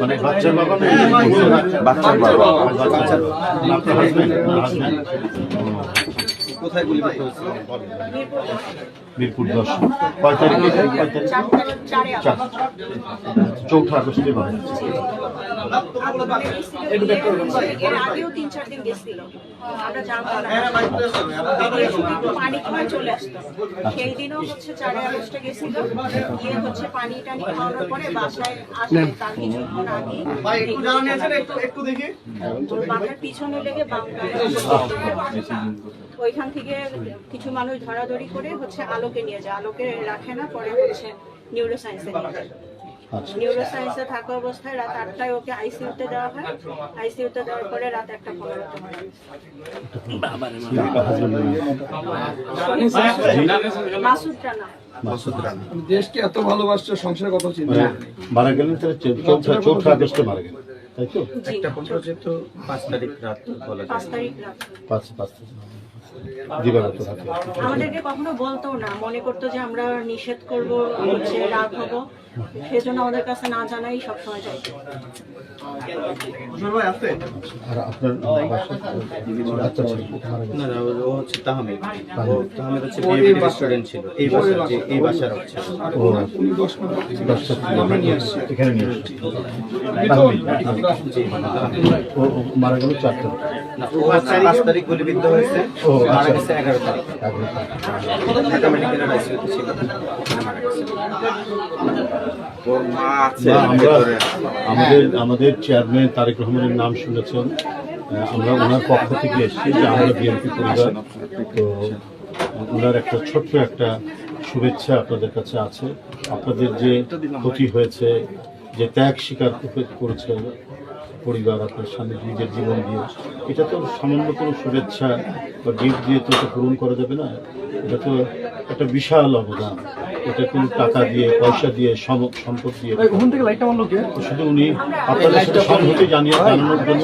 মানে বাচ্চার বাবা। বাচ্চার বাবা। বাচ্চার আপনার হাজবেন্ড কোথায় গুলি করতে মিরপুর দশ। কয় তারিখে? কয় তারিখ? চৌঠা আগস্টে। এর আগেও তিন চার দিন গেছিল আমরা জানতাম পানি খাওয়ায় চলে আসতো। সেই দিনও হচ্ছে চারে আগস্টে গেছিল। গিয়ে হচ্ছে পানি টানি খাওয়ানোর পরে বাসায় আসলে তার কিছুক্ষণ আগে। একটু দেখি। বাসার পিছনে লেগে বাম গায়ে ওইখান থেকে কিছু মানুষ ধরাধরি করে হচ্ছে আলোকে নিয়ে যায় আলোকে রাখে না পরে হচ্ছে নিউরো সায়েন্সে নিয়ে যায়। আচ্ছা। নিউরো সায়েন্সে থাকা অবস্থায় রাত আটটায় ওকে আইসিইউতে দেওয়া হয়। আইসিইউতে দেওয়ার পরে রাত একটা পনেরোতে মারা মাসুদ রানা। দেশকে এত ভালোবাসছে সংসারের কথা চিন্তা মানে মারা গেলেন তাহলে চৌ- চৌঠা চৌঠা আগস্টে মারা গেলেন তাই তো? পাঁচ তারিখ রাত বলা যায়। পাঁচ তারিখ রাত। পাঁচ পাঁচ দিবাগত রাতে আমাদেরকে কখনো বলতো না মনে করতো যে আমরা নিষেধ করব হচ্ছে রাগ হব। সেজন্য আমাদের কাছে না জানাই আর আপনার মারা না না ও- হচ্ছে তাহমিদ। ও তাহমিদ হচ্ছে বিএবি স্টুডেন্ট ছিল। এই বাসার যে এই বাসার। হচ্ছে। ও দশটা আমরা নিয়ে আসছি এখানে নিয়ে আসছি। ও ও মারা গেল চারটা হচ্ছে পাঁচ তারিখ গুলিবিদ্ধ হয়েছে মারা আচ্ছা। গেছে এগারো তারিখ। ঢাকা মেডিকেলের আইসিইউতে ছিল মারা গেছে। আমরা আমাদের আমাদের চেয়ারম্যান তারেক রহমানের নাম শুনেছেন। আমরা ওনার পক্ষ থেকে এসেছি যে আমরা বিএনপি পরিবার। তো ওনার একটা ছোট্ট একটা শুভেচ্ছা আপনাদের কাছে আছে। আপনাদের যে ক্ষতি হয়েছে যে ত্যাগ স্বীকার করেছে পরিবার আপনার স্বামী নিজের জীবন দিয়ে। এটা তো সামান্য কোনো শুভেচ্ছা বা গিফট দিয়ে তো এটা পূরণ করা যাবে না। এটা তো একটা বিশাল অবদান। এটা কোনো টাকা দিয়ে পয়সা দিয়ে সম- সম্পদ দিয়ে। শুধু উনি আপনাদের সাথে সংহতি জানিয়ে জানানোর জন্য।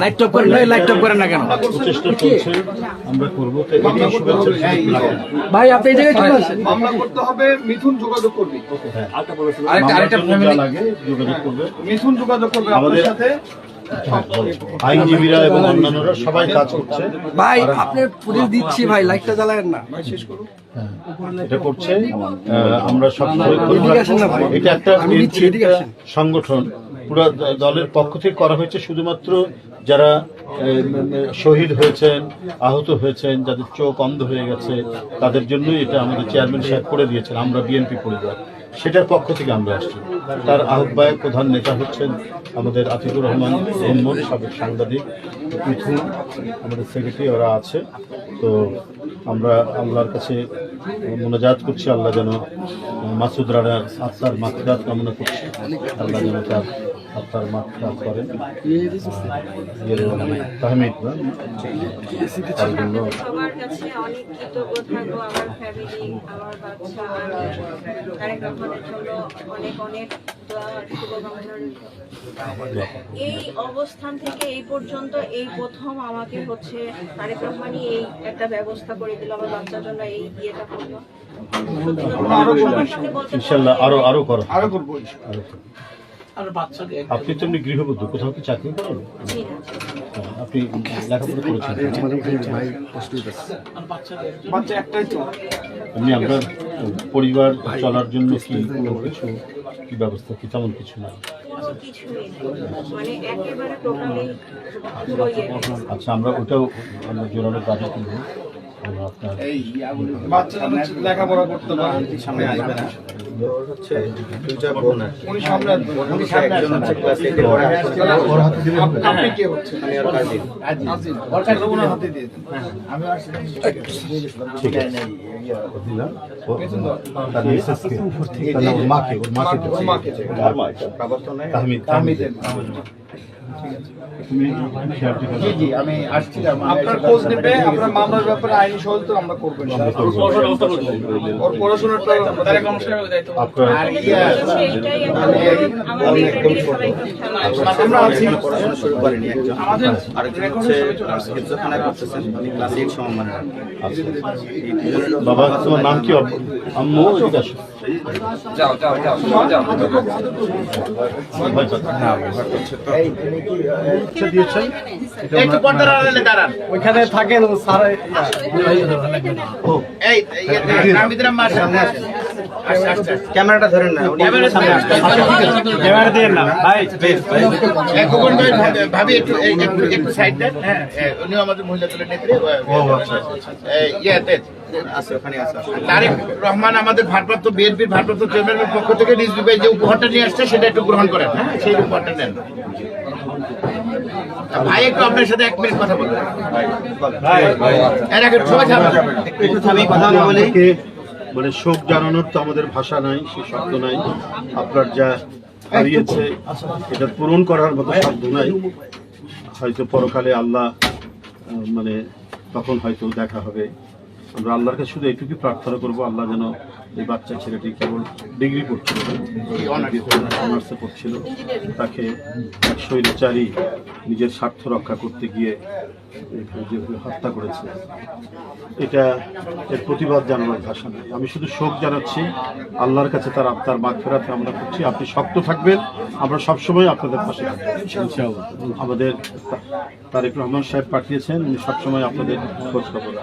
লাইট টপ করেন লাইট টপ করেন না কেন? প্রচেষ্টা চলছে আমরা করব তো এটাই শুভেচ্ছা ভাই আপনি এই জায়গায় চলে আসেন। মামলা করতে হবে মিথুন যোগাযোগ করবে। হ্যাঁ আরেকটা আরেকটা মামলার জন্য যা লাগে যোগাযোগ করবে। মিথুন যোগাযোগ করবে আমাদের সাথে। আইনজীবীরা এবং অন্যান্যরা সবাই কাজ করছে। ভাই আপনি পুলিশ দিচ্ছি ভাই লাইটটা জ্বালায়েন না। হ্যাঁ, এটা করছে আহ, আমরা সব না ভাই। এটা একটা সংগঠন। পুরো দলের পক্ষ থেকে করা হয়েছে শুধুমাত্র যারা শহীদ হয়েছেন, আহত হয়েছেন, যাদের চোখ অন্ধ হয়ে গেছে, তাদের জন্যই এটা আমাদের চেয়ারম্যান সাহেব করে দিয়েছেন, আমরা বিএনপি পরিবার সেটার পক্ষ থেকে আমরা আসছি। তার আহ্বায়ক প্রধান নেতা হচ্ছেন আমাদের আতিকুর রহমান মোহাম্মদ সাবেক সাংবাদিক মিথুন আমাদের সেক্রেটারি ওরা আছে। তো আমরা আল্লাহর কাছে মোনাজাত করছি, আল্লাহ যেন মাসুদ রানার আত্মার মাত্রাত কামনা করছি। আল্লাহ যেন তার আত্মার মাত্রাত করেন। তাহমিদ তার জন্য সবার কাছে অনেক কৃতজ্ঞ থাকব আমার ফ্যামিলি আমার বাচ্চা তারেক রহমানের জন্য অনেক অনেক। এই অবস্থান থেকে এই পর্যন্ত এই প্রথম আমাকে হচ্ছে তারেক রহমানই এই একটা ব্যবস্থা করে দিল আমার বাচ্চার জন্য এই বিয়েটা করল। ইনশাল্লাহ আরও আরও করো। আরও করব আরও। আপনি তো এমনি গৃহবধূ কোথাও কি চাকরি করেন? জি না হ্যাঁ, আপনি লেখাপড়া করেছেন বাচ্চা একটাই তো। এমনি আপনার পরিবার চলার জন্য কি কোনো কিছু কি ব্যবস্থা কি তেমন কিছু না নেই। মানে একেবারে টোটালি পুরো ইয়ে আচ্ছা আমরা ওটাও আমরা জোরালো কাজে করব আমরা আপনার লেখাপড়া করতে পারে সামনে আসবে না। হচ্ছে দুইটা বোন আর কি। উনি সামনে আসবেন বোন হচ্ছে একজন হচ্ছে ক্লাস এইটে পড়ে। ওর হাতে দিলে হবে? আপনি কে হচ্ছে আমি আর কাজিন আজিজ ওর ওনার হাতে দিয়ে দেন। ঠিক আছে। দিলাম। ও- তার মিসেসকে তাহলে ওর মাকে ওর মাকে দিচ্ছি। ওর মাকে। ওর মা। কাগজ তো নেই তাহমিদ তাহমিদ। তুমি শেয়ারটি আমি আসছিলাম। আপনার খোঁজ নেবে আপনার মামলার ব্যাপারে আইনি সহযোগিতা করব একটা অনুরোধ, আমার খেয়াল রাখবেন। আমরা আছি শুরু করেনি একজন। আমাদের আরেকজন হচ্ছে হিফজখানায় করতেছেন উনি ক্লাস এইট সমমানের আচ্ছা। বাবা তোমার নাম কি? আম্মু আসো। যাও যাও যাও যাও আচ্ছা ওইখানে থাকেন স্যার এই আস্তে আস্তে ক্যামেরাটা ধরেন না উনি ক্যামেরা সামনে আসেন ক্যামেরা দিয়ে না। ভাই এক খোকন ভাই ভাবি- ভাবি একটু এই- একটু একটু সাইড দেন। হ্যাঁ এ, উনিও আমাদের মহিলা দলের নেত্রী। ও আচ্ছা আচ্ছা এই, ইয়েতে আছে তারেক রহমান আমাদের ভারপ্রাপ্ত বিএনপির ভারপ্রাপ্ত চেয়ারম্যানের পক্ষ থেকে রিজভি ভাই যে উপহারটা নিয়ে আসছে সেটা একটু গ্রহণ করেন। হ্যাঁ সেই উপহারটা নেন। ভাই একটু আপনার সাথে এক মিনিট কথা বলবেন। এর আগে সবাই থামবেন। একটু থামি কথা বলি। আপনাকে মানে শোক জানানোর তো আমাদের ভাষা নাই, সে শব্দ নাই। আপনার যা হারিয়েছে, এটা পূরণ করার মতো শব্দ নাই। হয়তো পরকালে আল্লাহ মানে তখন হয়তো দেখা হবে। আমরা আল্লাহর কাছে শুধু এইটুকুই প্রার্থনা করব, আল্লাহ যেন এই বাচ্চা ছেলেটি কেবল ডিগ্রি পড়ছিল অনার্সে পড়ছিল তাকে এক স্বৈরাচারী নিজের স্বার্থ রক্ষা করতে গিয়ে যেভাবে হত্যা করেছে। এটা এর প্রতিবাদ জানানোর ভাষা নেই আমি শুধু শোক জানাচ্ছি আল্লাহর কাছে তার আত্মার মাগ ফেরাতে আমরা করছি। আপনি শক্ত থাকবেন আমরা সবসময় আপনাদের পাশে থাকব। আমাদের তারেক রহমান সাহেব পাঠিয়েছেন উনি সবসময় আপনাদের খোঁজ খবর রাখেন।